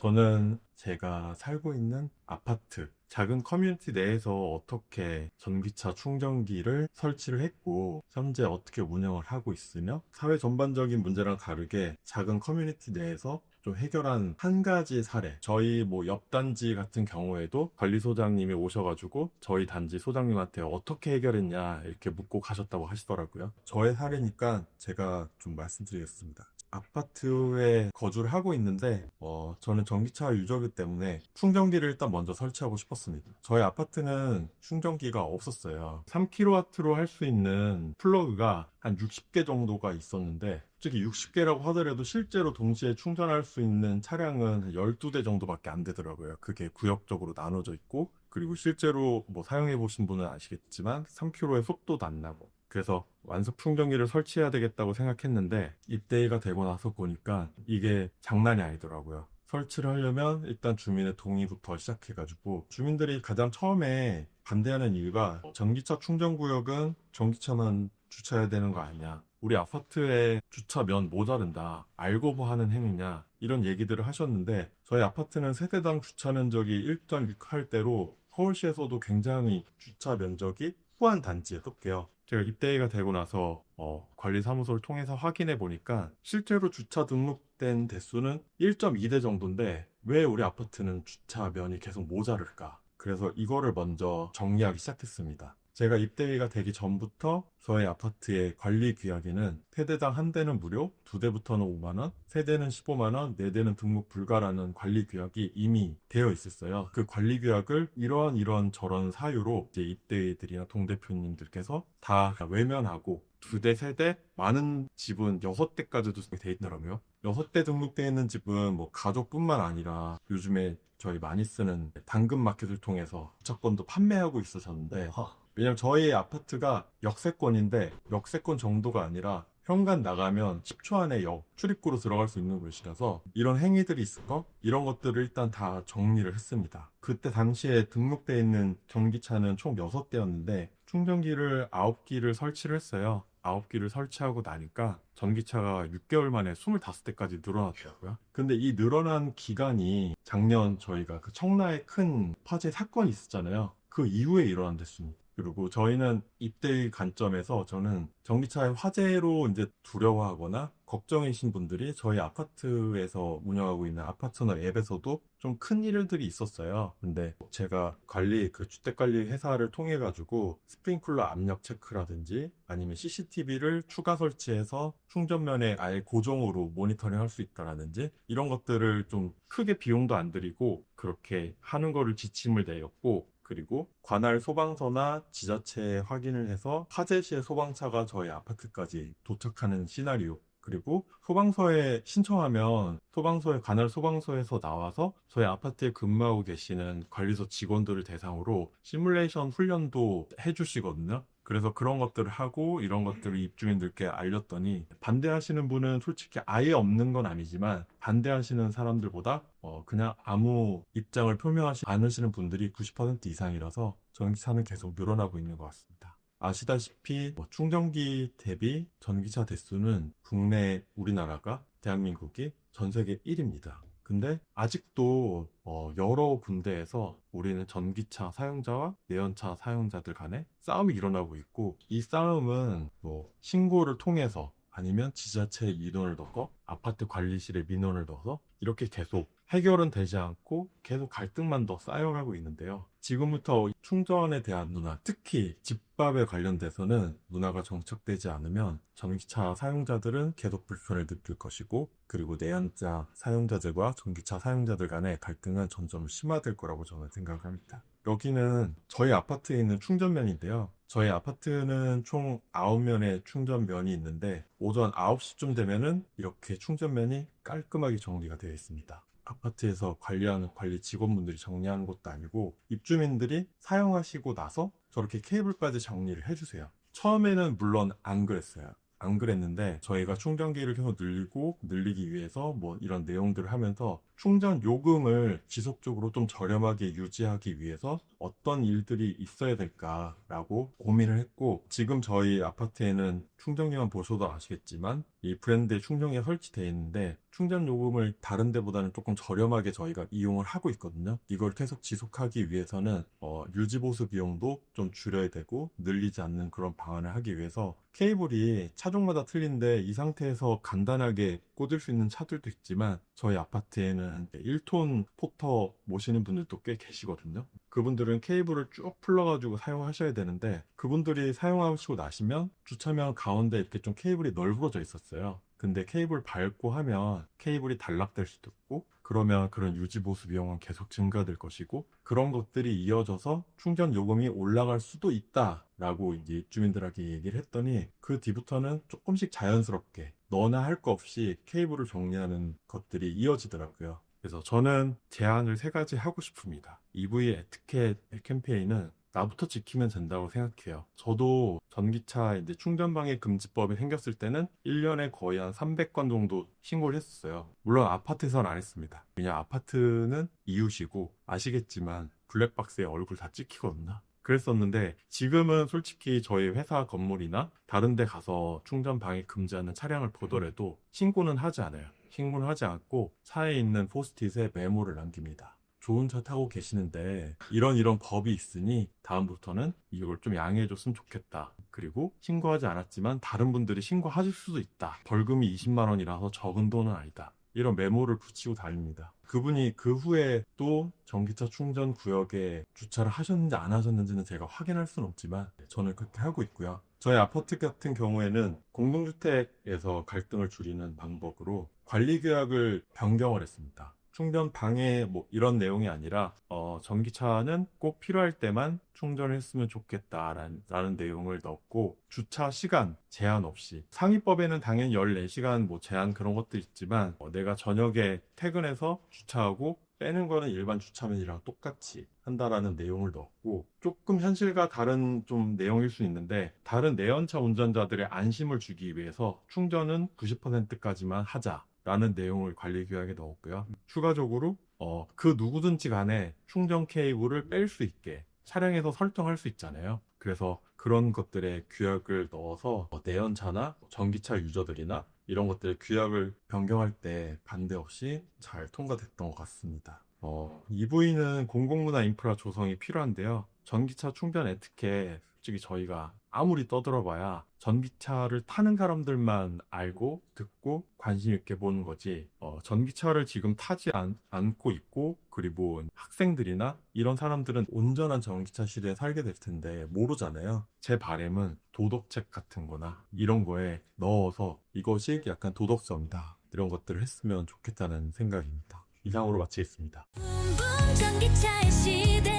저는 제가 살고 있는 아파트, 작은 커뮤니티 내에서 어떻게 전기차 충전기를 설치를 했고, 현재 어떻게 운영을 하고 있으며, 사회 전반적인 문제랑 다르게 작은 커뮤니티 내에서 좀 해결한 한 가지 사례. 저희 뭐 옆 단지 같은 경우에도 관리소장님이 오셔가지고 저희 단지 소장님한테 어떻게 해결했냐 이렇게 묻고 가셨다고 하시더라고요. 저의 사례니까 제가 좀 말씀드리겠습니다. 아파트에 거주를 하고 있는데 어, 저는 전기차 유저이기 때문에 충전기를 일단 먼저 설치하고 싶었습니다. 저희 아파트는 충전기가 없었어요. 3kW로 할 수 있는 플러그가 한 60개 정도가 있었는데 솔직히 60개라고 하더라도 실제로 동시에 충전할 수 있는 차량은 12대 정도밖에 안 되더라고요. 그게 구역적으로 나눠져 있고 그리고 실제로 뭐 사용해 보신 분은 아시겠지만 3km의 속도도 안 나고 그래서 완속 충전기를 설치해야 되겠다고 생각했는데 입대가 되고 나서 보니까 이게 장난이 아니더라고요. 설치를 하려면 일단 주민의 동의부터 시작해가지고 주민들이 가장 처음에 반대하는 이유가 전기차 충전구역은 전기차만 주차해야 되는 거 아니냐. 우리 아파트에 주차면 모자른다. 알고 뭐 하는 행위냐. 이런 얘기들을 하셨는데 저희 아파트는 세대당 주차 면적이 1.6할 대로 서울시에서도 굉장히 주차 면적이 후한 단지에 속해요. 제가 입대가 되고 나서 어, 관리사무소를 통해서 확인해 보니까 실제로 주차 등록된 대수는 1.2대 정도인데 왜 우리 아파트는 주차면이 계속 모자랄까? 그래서 이거를 먼저 정리하기 시작했습니다. 제가 입대가 되기 전부터 저희 아파트의 관리 규약에는 세대당 한 대는 무료, 두 대부터는 5만 원, 세 대는 15만 원, 네 대는 등록 불가라는 관리 규약이 이미 되어 있었어요. 그 관리 규약을 이런 이런 저런 사유로 이제 입대들이나 동대표님들께서 다 외면하고 두 대, 세 대, 많은 집은 여섯 대까지도 돼 있더라고요. 여섯 대 등록되어 있는 집은 뭐 가족뿐만 아니라 요즘에 저희 많이 쓰는 당근 마켓을 통해서 주차권도 판매하고 있으셨는데 왜냐면 저희 아파트가 역세권인데 역세권 정도가 아니라 현관 나가면 10초 안에 역 출입구로 들어갈 수 있는 곳이라서 이런 행위들이 있을 거 이런 것들을 일단 다 정리를 했습니다. 그때 당시에 등록되어 있는 전기차는 총 6대였는데 충전기를 9기를 설치를 했어요. 9기를 설치하고 나니까 전기차가 6개월 만에 25대까지 늘어났더라고요. 근데 이 늘어난 기간이 작년 저희가 그 청라에 큰 화재 사건이 있었잖아요. 그 이후에 일어난 됐습니다. 그리고 저희는 입대의 관점에서 저는 전기차의 화재로 이제 두려워하거나 걱정이신 분들이 저희 아파트에서 운영하고 있는 아파트너 앱에서도 좀 큰 일들이 있었어요. 근데 제가 관리, 그 주택관리 회사를 통해가지고 스프링클러 압력 체크라든지 아니면 CCTV를 추가 설치해서 충전면에 아예 고정으로 모니터링 할 수 있다라든지 이런 것들을 좀 크게 비용도 안 들이고 그렇게 하는 거를 지침을 내렸고 그리고 관할 소방서나 지자체에 확인을 해서 화재 시에 소방차가 저희 아파트까지 도착하는 시나리오 그리고 소방서에 신청하면 소방서에 관할 소방서에서 나와서 저희 아파트에 근무하고 계시는 관리소 직원들을 대상으로 시뮬레이션 훈련도 해주시거든요. 그래서 그런 것들을 하고 이런 것들을 입주민들께 알렸더니 반대하시는 분은 솔직히 아예 없는 건 아니지만 반대하시는 사람들보다 어 그냥 아무 입장을 표명하지 않으시는 분들이 90% 이상이라서 전기차는 계속 늘어나고 있는 것 같습니다. 아시다시피 뭐 충전기 대비 전기차 대수는 국내 우리나라가 대한민국이 전 세계 1위입니다. 근데 아직도 어, 여러 군데에서 우리는 전기차 사용자와 내연차 사용자들 간에 싸움이 일어나고 있고 이 싸움은 뭐 신고를 통해서 아니면 지자체에 민원을 넣고 아파트 관리실에 민원을 넣어서 이렇게 계속 해결은 되지 않고 계속 갈등만 더 쌓여가고 있는데요. 지금부터 충전에 대한 문화, 특히 집밥에 관련돼서는 문화가 정착되지 않으면 전기차 사용자들은 계속 불편을 느낄 것이고 그리고 내연차 사용자들과 전기차 사용자들 간의 갈등은 점점 심화될 거라고 저는 생각합니다. 여기는 저희 아파트에 있는 충전면인데요. 저희 아파트는 총 9면의 충전면이 있는데 오전 9시쯤 되면은 이렇게 충전면이 깔끔하게 정리가 되어 있습니다. 아파트에서 관리하는 관리 직원분들이 정리하는 것도 아니고 입주민들이 사용하시고 나서 저렇게 케이블까지 정리를 해주세요. 처음에는 물론 안 그랬어요. 안 그랬는데 저희가 충전기를 계속 늘리고 늘리기 위해서 뭐 이런 내용들을 하면서 충전 요금을 지속적으로 좀 저렴하게 유지하기 위해서 어떤 일들이 있어야 될까라고 고민을 했고 지금 저희 아파트에는 충전기만 보셔도 아시겠지만 이 브랜드의 충전기가 설치되어 있는데 충전 요금을 다른 데보다는 조금 저렴하게 저희가 이용을 하고 있거든요. 이걸 계속 지속하기 위해서는 어, 유지 보수 비용도 좀 줄여야 되고 늘리지 않는 그런 방안을 하기 위해서 케이블이 차종마다 틀린데 이 상태에서 간단하게 꽂을 수 있는 차들도 있지만 저희 아파트에는 1톤 포터 모시는 분들도 꽤 계시거든요. 그분들은 케이블을 쭉 풀러가지고 사용하셔야 되는데 그분들이 사용하시고 나시면 주차장 가운데 이렇게 좀 케이블이 널브러져 있었어요. 근데 케이블 밟고 하면 케이블이 단락될 수도 있고 그러면 그런 유지 보수 비용은 계속 증가될 것이고 그런 것들이 이어져서 충전 요금이 올라갈 수도 있다 라고 이제 입주민들에게 얘기를 했더니 그 뒤부터는 조금씩 자연스럽게 너나 할 거 없이 케이블을 정리하는 것들이 이어지더라고요. 그래서 저는 제안을 세 가지 하고 싶습니다. EV 에티켓 캠페인은 나부터 지키면 된다고 생각해요. 저도 전기차 이제 충전방해 금지법이 생겼을 때는 1년에 거의 한 300건 정도 신고를 했었어요. 물론 아파트에서는 안 했습니다. 그냥 아파트는 이웃이고 아시겠지만 블랙박스에 얼굴 다 찍히거든요. 그랬었는데 지금은 솔직히 저희 회사 건물이나 다른 데 가서 충전 방해 금지하는 차량을 보더라도 신고는 하지 않아요. 신고는 하지 않고 차에 있는 포스트잇에 메모를 남깁니다. 좋은 차 타고 계시는데 이런 이런 법이 있으니 다음부터는 이걸 좀 양해해 줬으면 좋겠다. 그리고 신고하지 않았지만 다른 분들이 신고하실 수도 있다. 벌금이 20만 원이라서 적은 돈은 아니다. 이런 메모를 붙이고 다닙니다. 그분이 그 후에 또 전기차 충전 구역에 주차를 하셨는지 안 하셨는지는 제가 확인할 수는 없지만 저는 그렇게 하고 있고요. 저희 아파트 같은 경우에는 공동주택에서 갈등을 줄이는 방법으로 관리규약을 변경을 했습니다. 충전 방해 뭐 이런 내용이 아니라 어, 전기차는 꼭 필요할 때만 충전을 했으면 좋겠다라는 라는 내용을 넣었고 주차 시간 제한 없이 상위법에는 당연히 14시간 뭐 제한 그런 것도 있지만 어, 내가 저녁에 퇴근해서 주차하고 빼는 거는 일반 주차면이랑 똑같이 한다라는 내용을 넣었고 조금 현실과 다른 좀 내용일 수 있는데 다른 내연차 운전자들의 안심을 주기 위해서 충전은 90%까지만 하자. 라는 내용을 관리 규약에 넣었고요. 추가적으로 어, 그 누구든지 간에 충전 케이블을 뺄 수 있게 차량에서 설정할 수 있잖아요. 그래서 그런 것들에 규약을 넣어서 어, 내연차나 전기차 유저들이나 이런 것들의 규약을 변경할 때 반대 없이 잘 통과됐던 것 같습니다. 어, EV는 공공문화 인프라 조성이 필요한데요. 전기차 충전 에티켓 솔직히 저희가 아무리 떠들어봐야 전기차를 타는 사람들만 알고 듣고 관심 있게 보는 거지. 어, 전기차를 지금 타지 않, 않고 있고 그리고 학생들이나 이런 사람들은 온전한 전기차 시대에 살게 될 텐데 모르잖아요. 제 바램은 도덕책 같은 거나 이런 거에 넣어서 이것이 약간 도덕성이다. 이런 것들을 했으면 좋겠다는 생각입니다. 이상으로 마치겠습니다. 전기차의 시대